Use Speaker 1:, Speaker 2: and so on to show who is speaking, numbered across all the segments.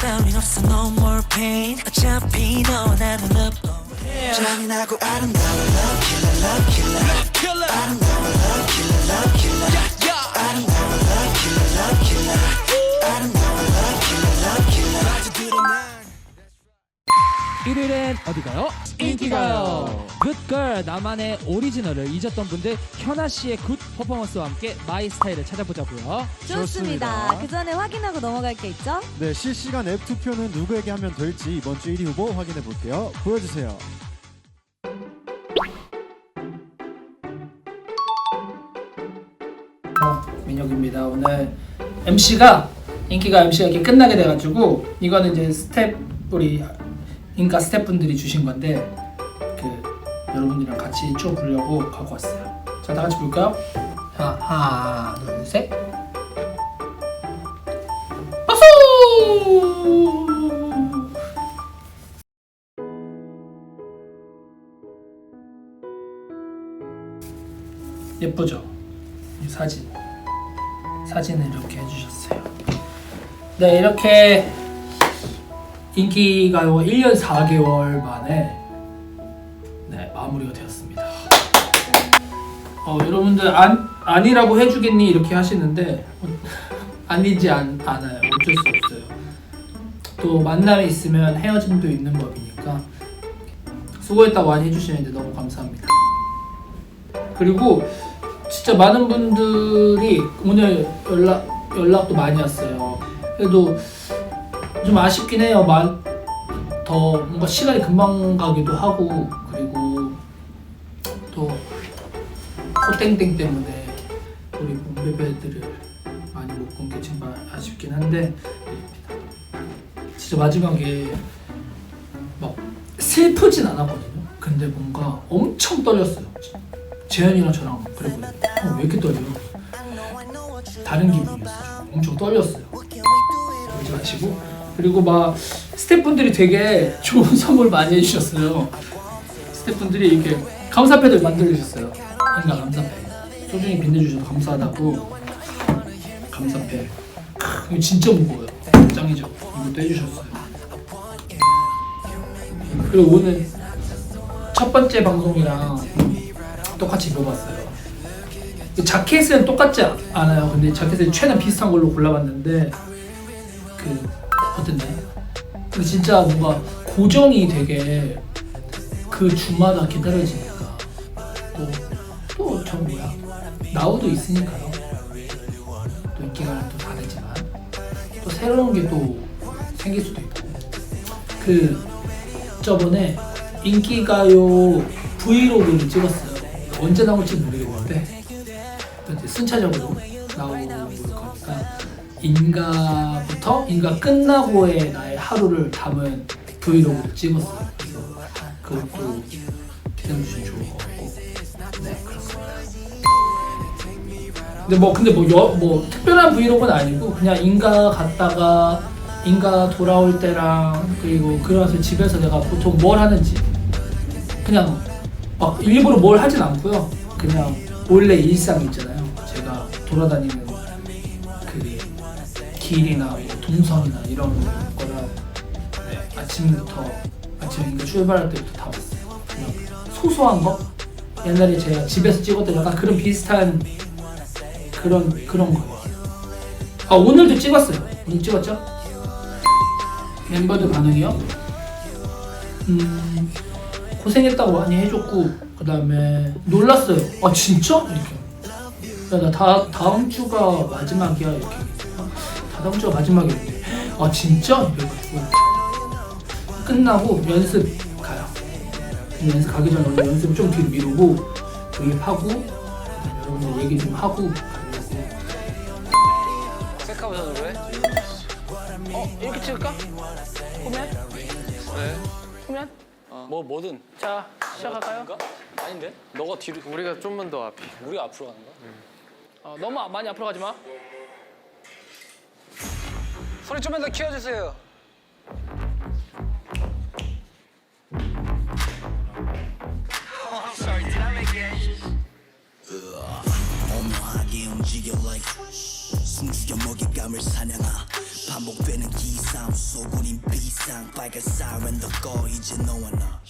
Speaker 1: 따윈 없어 no more pain 어차피 너와 나는 love
Speaker 2: 잔인하고 아름다운 love killer love killer
Speaker 3: 어디가요? 인기가요. 굿걸 나만의 오리지널을 잊었던 분들 현아 씨의 굿 퍼포먼스와 함께 마이 스타일을 찾아보자고요.
Speaker 4: 좋습니다.
Speaker 5: 좋습니다.
Speaker 4: 그 전에 확인하고 넘어갈 게 있죠?
Speaker 5: 네, 실시간 앱 투표는 누구에게 하면 될지 이번 주 1위 후보 확인해 볼게요. 보여주세요.
Speaker 6: 민혁입니다. 오늘 MC가 인기가 MC가 이렇게 끝나게 돼가지고 이거는 이제 스텝 우리 인가 스태프분들이 주신 건데 그 여러분들이랑 같이 쭉 부르려고 갖고 왔어요. 자, 다 같이 볼까요? 자, 하나, 둘, 셋. 박수! 예쁘죠? 이 사진 사진을 이렇게 해주셨어요. 네 이렇게 인기가요 1년 4개월 만에 네 마무리가 되었습니다. 어 여러분들 안 아니라고 해주겠니 이렇게 하시는데 어, 아니지 않, 않아요. 어쩔 수 없어요. 또 만남이 있으면 헤어짐도 있는 법이니까 수고했다고 많이 해주시는데 너무 감사합니다. 그리고 진짜 많은 분들이 오늘 연락 연락도 많이 왔어요. 그래도 좀 아쉽긴 해요. 만, 더 뭔가 시간이 금방 가기도 하고 그리고 또 코땡땡 때문에 우리 몸베베들을 많이 못 본 게 정말 아쉽긴 한데 진짜 마지막에 막 슬프진 않았거든요. 근데 뭔가 엄청 떨렸어요. 재현이랑 저랑 그리고 어, 왜 이렇게 떨려? 다른 기분이었어요. 엄청 떨렸어요. 울지 마시고 그리고 막 스태프분들이 되게 좋은 선물 많이 해주셨어요. 스태프분들이 이렇게 감사패들 만들어 주셨어요. 그러니까 감사패 소중히 빛내주셔서 감사하다고 감사패 이거 진짜 무거워요. 짱이죠. 이것도 해주셨어요. 그리고 오늘 첫 번째 방송이랑 똑같이 입어봤어요. 그 자켓은 똑같지 않- 않아요. 근데 자켓은 최대한 비슷한 걸로 골라봤는데 그 어땠나요? 근데 진짜 뭔가 고정이 되게 그 주마다 기다려지니까 또또저 뭐야 나우도 있으니까요. 또 인기가 또 다르지만 또 새로운 게 또 생길 수도 있고 그 저번에 인기가요 브이로그를 찍었어요. 언제 나올지 모르겠는데 순차적으로 나올 거니까 인가부터 인가 끝나고의 나의 하루를 담은 브이로그를 찍었어요. 그래서 그것도 기대해주시면 좋을 것 같고 네 그렇습니다. 근데 뭐 근데 뭐, 여, 뭐 특별한 브이로그는 아니고 그냥 인가 갔다가 인가 돌아올 때랑 그리고 그러면서 집에서 내가 보통 뭘 하는지 그냥 막 일부러 뭘 하진 않고요. 그냥 원래 일상 있잖아요. 제가 돌아다니는 그 길이나 뭐 동선이나 이런 거랑 네, 아침부터 아침에 그러니까 출발할 때부터 다 봤어요. 그냥 소소한 거 옛날에 제가 집에서 찍었던 약간 그런 비슷한 그런 그런 거. 아 오늘도 찍었어요. 오늘 찍었죠? 멤버들 반응이요? 음 고생했다고 많이 해줬고 그 다음에 놀랐어요. 아 진짜? 이렇게. 야나 다 다음 주가 마지막이야 이렇게. 아, 다다음 주가 마지막이었는데 아 진짜? 끝나고 연습 가요. 근데 연습 가기 전에 원래 연습 좀 뒤로 미루고 도입하고 여러분들 얘기 좀 하고 가려고
Speaker 7: 셀카 버전으로 해? 어? 이렇게 찍을까? 보면? 네 보면? 뭐 뭐든 자 시작할까요? 아닌데? 너가 뒤로 우리가 좀만 더 앞에 우리가 앞으로 가는 거야? 어, 너무 아- 많이 앞으로 가지 마 소리 좀만 더 키워주세요.
Speaker 2: 숨죽여 먹잇감을 사냥하 반복되는 기상 소군인 비상 빨간 사이렌 더꺼 이제 너와 나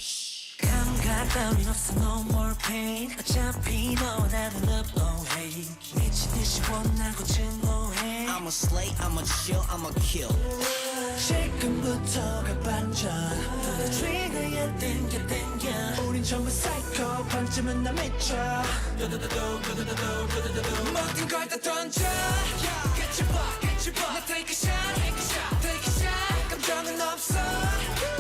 Speaker 1: 감각 따윈 없어 no more pain. 어차피 너와 나는 love oh hey 미친 듯이 원하고 증오해
Speaker 2: I'm a slay, I'm a chill, I'm a kill
Speaker 1: 지금부터가 반전 더 트리거에 땡겨 땡겨 우린 전부 사이코 반쯤은 나 미쳐 모든 걸 다 던져 봐 끝이 봐나 take a shot take a shot take a shot 감정은 없어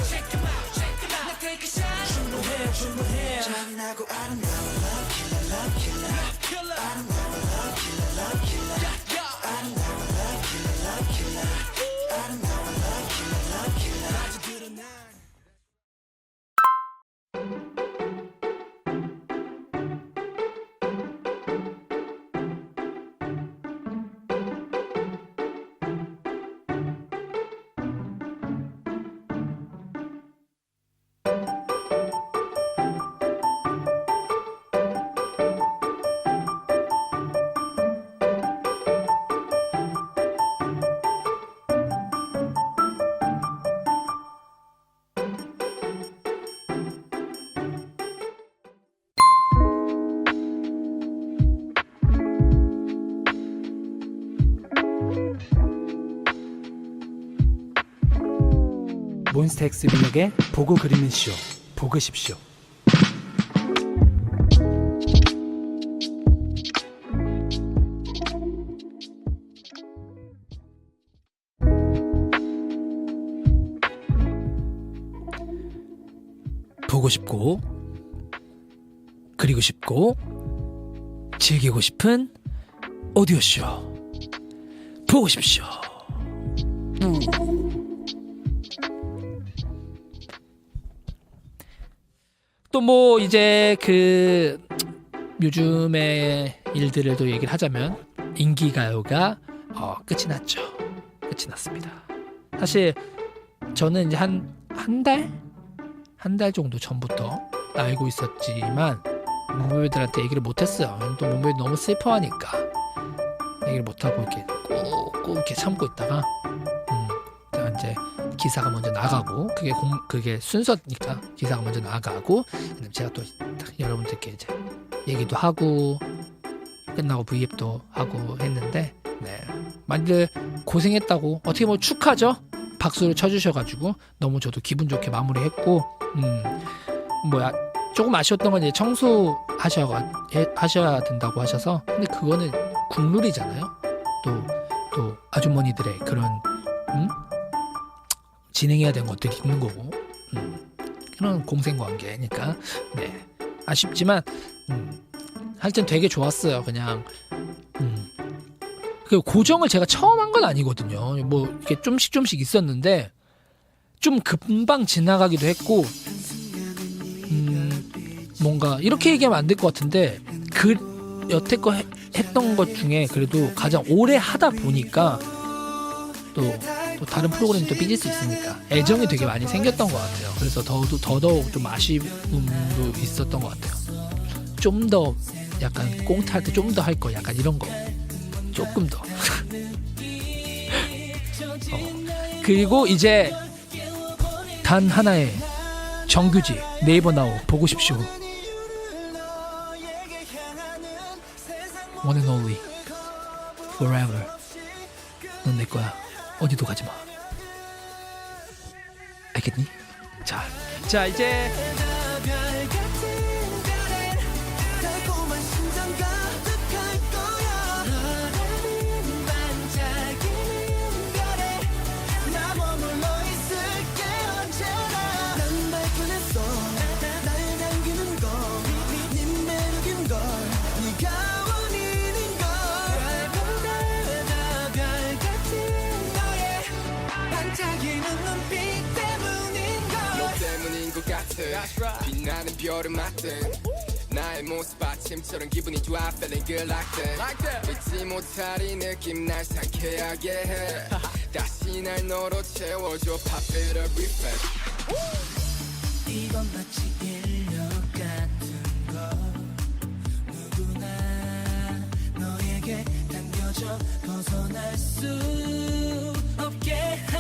Speaker 1: check them out check them out 나 take a shot 충분해 충분해
Speaker 2: 잔인하고 아름다운
Speaker 6: 몬스타엑스 민혁의 보고 그리는 쇼 보그십쇼 보고 싶고 그리고 싶고 즐기고 싶은 오디오쇼. 보고 싶쇼 또 뭐 이제 그 요즘의 일들을 또 얘기를 하자면 인기 가요가 어, 끝이 났죠. 끝이 났습니다. 사실 저는 이제 한 한 달? 한 달 정도 전부터 알고 있었지만 모모들한테 얘기를 못했어요. 또 모모들 너무 슬퍼하니까 얘기를 못하고 이렇게 꾹꾹 이렇게 참고 있다가 음, 제가 이제 기사가 먼저 나가고 그게 공 그게 순서니까 기사가 먼저 나가고 제가 또 여러분들께 이제 얘기도 하고 끝나고 브이앱도 하고 했는데 네 많이들 고생했다고 어떻게 뭐 축하죠 박수를 쳐주셔가지고 너무 저도 기분 좋게 마무리했고 음 뭐야 조금 아쉬웠던 건 이제 청소 하셔야 된다고 하셔서 근데 그거는 국룰이잖아요 또 또 아주머니들의 그런 음? 진행해야 되는 것들이 있는 거고. 음, 그런 공생관계니까. 네. 아쉽지만 음, 하여튼 되게 좋았어요. 그냥. 음. 그 고정을 제가 처음 한 건 아니거든요. 뭐 이렇게 좀씩 좀씩 있었는데 좀 금방 지나가기도 했고 음, 뭔가 이렇게 얘기하면 안 될 것 같은데 그 여태껏 해- 했던 것 중에 그래도 가장 오래 하다 보니까 또, 또 다른 프로그램도 삐질 수 있으니까 애정이 되게 많이 생겼던 것 같아요. 그래서 더더욱 더더욱 좀 아쉬움도 있었던 것 같아요. 좀 더 약간 꽁트할 때 좀 더 할 거 약간 이런 거 조금 더. 어. 그리고 이제 단 하나의 정규지 네이버 나우 보고 싶쇼. One and only forever. 넌 내 거야. 어디도 가지 마. 알겠니? 자, 자 이제
Speaker 8: 빛나는 별을 맞든 나의 모습 아침처럼 기분이 좋아 feeling good like that. 잊지 못할 이 느낌 날 상쾌하게 해. 다시 날 너로 채워줘. Pop it up refresh.
Speaker 1: 이건 마치 인력 같은 거. 누구나 너에게 당겨져 벗어날 수